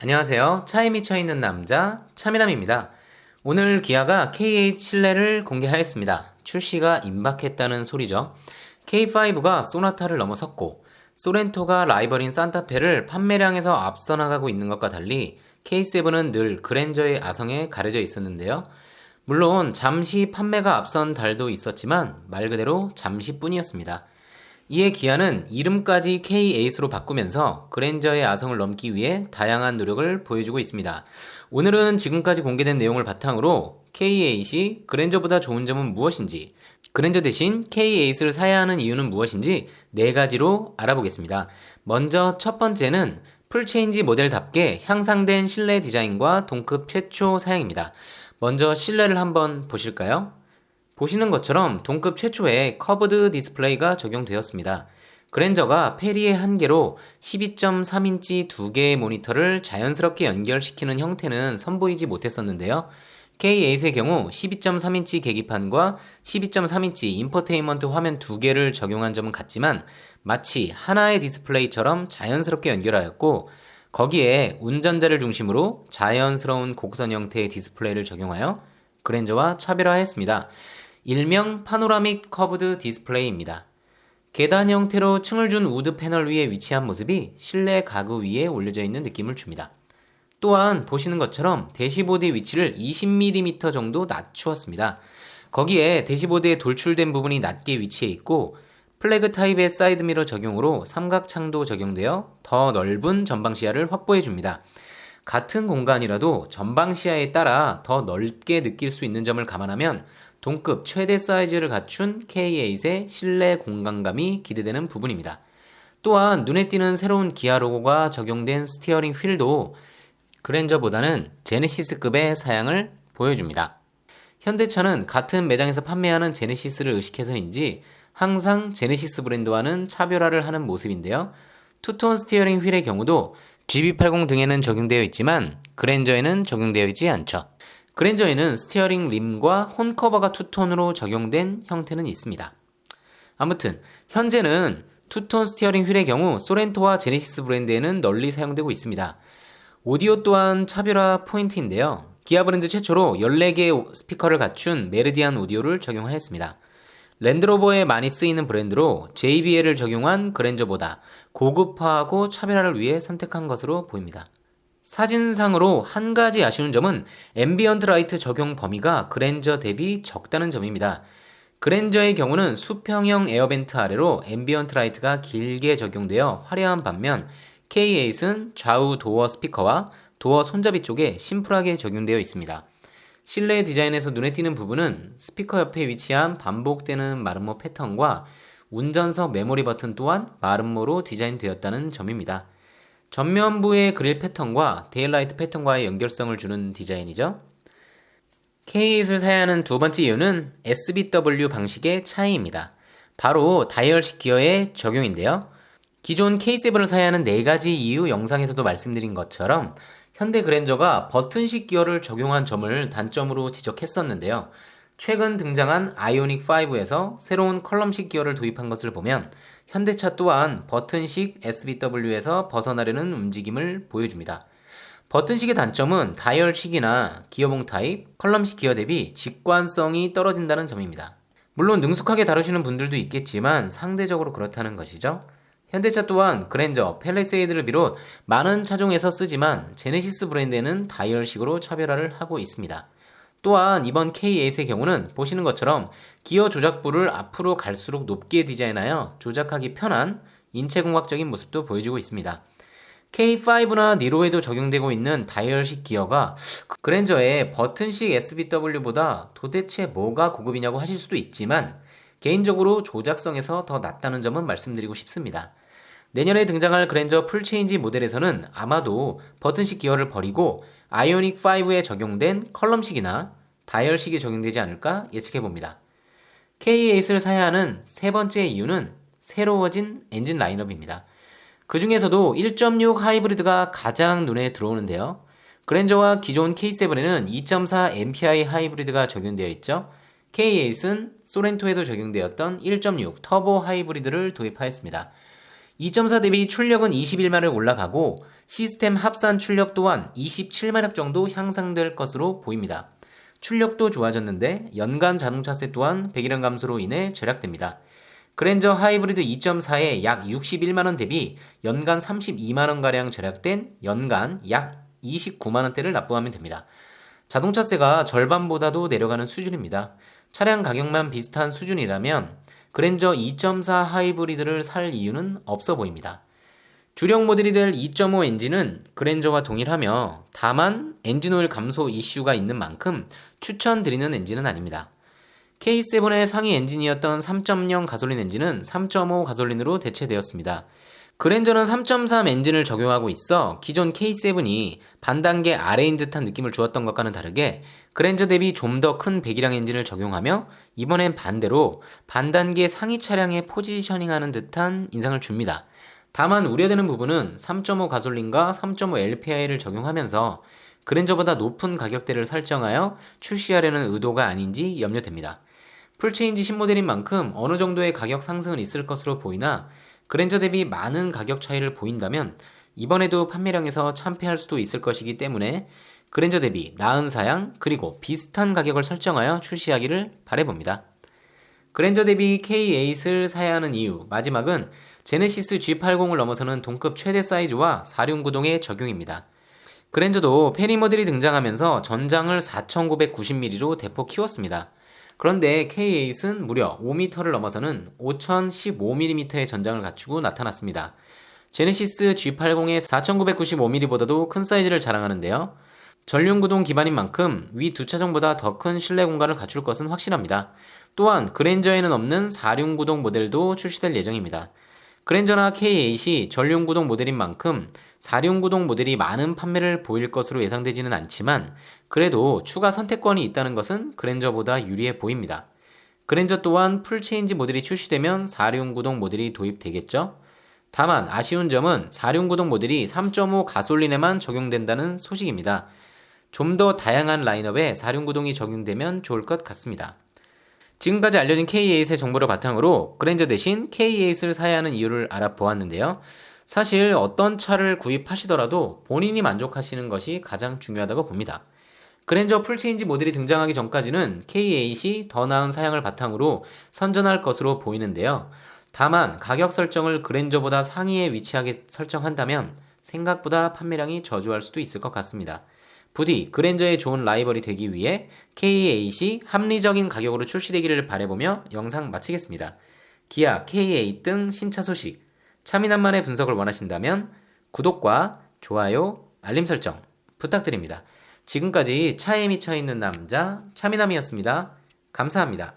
안녕하세요. 차에 미쳐 있는 남자 차미남입니다. 오늘 기아가 K8 실내를 공개하였습니다. 출시가 임박했다는 소리죠. K5가 소나타를 넘어섰고 소렌토가 라이벌인 산타페를 판매량에서 앞서 나가고 있는 것과 달리 K7은 늘 그랜저의 아성에 가려져 있었는데요. 물론 잠시 판매가 앞선 달도 있었지만 말 그대로 잠시뿐이었습니다. 이에 기아는 이름까지 K8으로 바꾸면서 그랜저의 아성을 넘기 위해 다양한 노력을 보여주고 있습니다. 오늘은 지금까지 공개된 내용을 바탕으로 K8이 그랜저보다 좋은 점은 무엇인지, 그랜저 대신 K8을 사야 하는 이유는 무엇인지 네 가지로 알아보겠습니다. 먼저 첫 번째는 풀체인지 모델답게 향상된 실내 디자인과 동급 최초 사양입니다. 먼저 실내를 한번 보실까요? 보시는 것처럼 동급 최초의 커브드 디스플레이가 적용되었습니다. 그랜저가 페리의 한계로 12.3인치 두 개의 모니터를 자연스럽게 연결시키는 형태는 선보이지 못했었는데요. K8의 경우 12.3인치 계기판과 12.3인치 인포테인먼트 화면 두 개를 적용한 점은 같지만 마치 하나의 디스플레이처럼 자연스럽게 연결하였고 거기에 운전자를 중심으로 자연스러운 곡선 형태의 디스플레이를 적용하여 그랜저와 차별화했습니다. 일명 파노라믹 커브드 디스플레이입니다. 계단 형태로 층을 준 우드 패널 위에 위치한 모습이 실내 가구 위에 올려져 있는 느낌을 줍니다. 또한 보시는 것처럼 대시보드의 위치를 20mm 정도 낮추었습니다. 거기에 대시보드에 돌출된 부분이 낮게 위치해 있고 플래그 타입의 사이드미러 적용으로 삼각창도 적용되어 더 넓은 전방 시야를 확보해 줍니다. 같은 공간이라도 전방 시야에 따라 더 넓게 느낄 수 있는 점을 감안하면 동급 최대 사이즈를 갖춘 K8의 실내 공간감이 기대되는 부분입니다. 또한 눈에 띄는 새로운 기아 로고가 적용된 스티어링 휠도 그랜저보다는 제네시스급의 사양을 보여줍니다. 현대차는 같은 매장에서 판매하는 제네시스를 의식해서인지 항상 제네시스 브랜드와는 차별화를 하는 모습인데요. 투톤 스티어링 휠의 경우도 GB80 등에는 적용되어 있지만 그랜저에는 적용되어 있지 않죠. 그랜저에는 스티어링 림과 혼 커버가 투톤으로 적용된 형태는 있습니다. 아무튼 현재는 투톤 스티어링 휠의 경우 소렌토와 제네시스 브랜드에는 널리 사용되고 있습니다. 오디오 또한 차별화 포인트인데요. 기아 브랜드 최초로 14개의 스피커를 갖춘 메르디안 오디오를 적용하였습니다. 랜드로버에 많이 쓰이는 브랜드로 JBL을 적용한 그랜저보다 고급화하고 차별화를 위해 선택한 것으로 보입니다. 사진상으로 한 가지 아쉬운 점은 앰비언트 라이트 적용 범위가 그랜저 대비 적다는 점입니다. 그랜저의 경우는 수평형 에어벤트 아래로 앰비언트 라이트가 길게 적용되어 화려한 반면 K8은 좌우 도어 스피커와 도어 손잡이 쪽에 심플하게 적용되어 있습니다. 실내 디자인에서 눈에 띄는 부분은 스피커 옆에 위치한 반복되는 마름모 패턴과 운전석 메모리 버튼 또한 마름모로 디자인되었다는 점입니다. 전면부의 그릴 패턴과 데일라이트 패턴과의 연결성을 주는 디자인이죠. K8을 사야 하는 두 번째 이유는 SBW 방식의 차이입니다. 바로 다이얼식 기어의 적용인데요. 기존 K7을 사야 하는 네 가지 이유 영상에서도 말씀드린 것처럼 현대 그랜저가 버튼식 기어를 적용한 점을 단점으로 지적했었는데요. 최근 등장한 아이오닉 5에서 새로운 컬럼식 기어를 도입한 것을 보면 현대차 또한 버튼식 SBW에서 벗어나려는 움직임을 보여줍니다. 버튼식의 단점은 다이얼식이나 기어봉 타입, 컬럼식 기어 대비 직관성이 떨어진다는 점입니다. 물론 능숙하게 다루시는 분들도 있겠지만 상대적으로 그렇다는 것이죠. 현대차 또한 그랜저, 펠리세이드를 비롯 많은 차종에서 쓰지만 제네시스 브랜드에는 다이얼식으로 차별화를 하고 있습니다. 또한 이번 K8의 경우는 보시는 것처럼 기어 조작부를 앞으로 갈수록 높게 디자인하여 조작하기 편한 인체공학적인 모습도 보여주고 있습니다. K5나 니로에도 적용되고 있는 다이얼식 기어가 그랜저의 버튼식 SBW보다 도대체 뭐가 고급이냐고 하실 수도 있지만 개인적으로 조작성에서 더 낫다는 점은 말씀드리고 싶습니다. 내년에 등장할 그랜저 풀체인지 모델에서는 아마도 버튼식 기어를 버리고 아이오닉 5에 적용된 컬럼식이나 다이얼식이 적용되지 않을까 예측해 봅니다. K8을 사야 하는 세 번째 이유는 새로워진 엔진 라인업입니다. 그 중에서도 1.6 하이브리드가 가장 눈에 들어오는데요. 그랜저와 기존 K7에는 2.4 MPI 하이브리드가 적용되어 있죠. K8은 소렌토에도 적용되었던 1.6 터보 하이브리드를 도입하였습니다. 2.4 대비 출력은 21마력 올라가고 시스템 합산 출력 또한 27마력 정도 향상될 것으로 보입니다. 출력도 좋아졌는데 연간 자동차세 또한 배기량 감소로 인해 절약됩니다. 그랜저 하이브리드 2.4에 약 61만원 대비 연간 32만원가량 절약된 연간 약 29만원대를 납부하면 됩니다. 자동차세가 절반보다도 내려가는 수준입니다. 차량 가격만 비슷한 수준이라면 그랜저 2.4 하이브리드를 살 이유는 없어 보입니다. 주력 모델이 될 2.5 엔진은 그랜저와 동일하며 다만 엔진오일 감소 이슈가 있는 만큼 추천드리는 엔진은 아닙니다. K7의 상위 엔진이었던 3.0 가솔린 엔진은 3.5 가솔린으로 대체되었습니다. 그랜저는 3.3 엔진을 적용하고 있어 기존 K7이 반단계 아래인 듯한 느낌을 주었던 것과는 다르게 그랜저 대비 좀 더 큰 배기량 엔진을 적용하며 이번엔 반대로 반단계 상위 차량에 포지셔닝하는 듯한 인상을 줍니다. 다만 우려되는 부분은 3.5 가솔린과 3.5 LPI를 적용하면서 그랜저보다 높은 가격대를 설정하여 출시하려는 의도가 아닌지 염려됩니다. 풀체인지 신모델인 만큼 어느 정도의 가격 상승은 있을 것으로 보이나 그랜저 대비 많은 가격 차이를 보인다면 이번에도 판매량에서 참패할 수도 있을 것이기 때문에 그랜저 대비 나은 사양 그리고 비슷한 가격을 설정하여 출시하기를 바래봅니다. 그랜저 대비 K8을 사야 하는 이유 마지막은 제네시스 G80을 넘어서는 동급 최대 사이즈와 4륜구동의 적용입니다. 그랜저도 페리 모델이 등장하면서 전장을 4990mm로 대폭 키웠습니다. 그런데 K8은 무려 5m를 넘어서는 5015mm의 전장을 갖추고 나타났습니다. 제네시스 G80의 4995mm보다도 큰 사이즈를 자랑하는데요. 전륜구동 기반인 만큼 위 두 차종보다 더 큰 실내 공간을 갖출 것은 확실합니다. 또한 그랜저에는 없는 4륜구동 모델도 출시될 예정입니다. 그랜저나 K8이 전륜구동 모델인 만큼 4륜구동 모델이 많은 판매를 보일 것으로 예상되지는 않지만 그래도 추가 선택권이 있다는 것은 그랜저보다 유리해 보입니다. 그랜저 또한 풀체인지 모델이 출시되면 4륜구동 모델이 도입되겠죠? 다만 아쉬운 점은 4륜구동 모델이 3.5 가솔린에만 적용된다는 소식입니다. 좀 더 다양한 라인업에 4륜구동이 적용되면 좋을 것 같습니다. 지금까지 알려진 K8의 정보를 바탕으로 그랜저 대신 K8을 사야 하는 이유를 알아보았는데요. 사실 어떤 차를 구입하시더라도 본인이 만족하시는 것이 가장 중요하다고 봅니다. 그랜저 풀체인지 모델이 등장하기 전까지는 K8이 더 나은 사양을 바탕으로 선전할 것으로 보이는데요. 다만 가격 설정을 그랜저보다 상위에 위치하게 설정한다면 생각보다 판매량이 저조할 수도 있을 것 같습니다. 부디 그랜저의 좋은 라이벌이 되기 위해 K8이 합리적인 가격으로 출시되기를 바라보며 영상 마치겠습니다. 기아 K8 등 신차 소식, 차미남만의 분석을 원하신다면 구독과 좋아요, 알림 설정 부탁드립니다. 지금까지 차에 미쳐 있는 남자 차미남이었습니다. 감사합니다.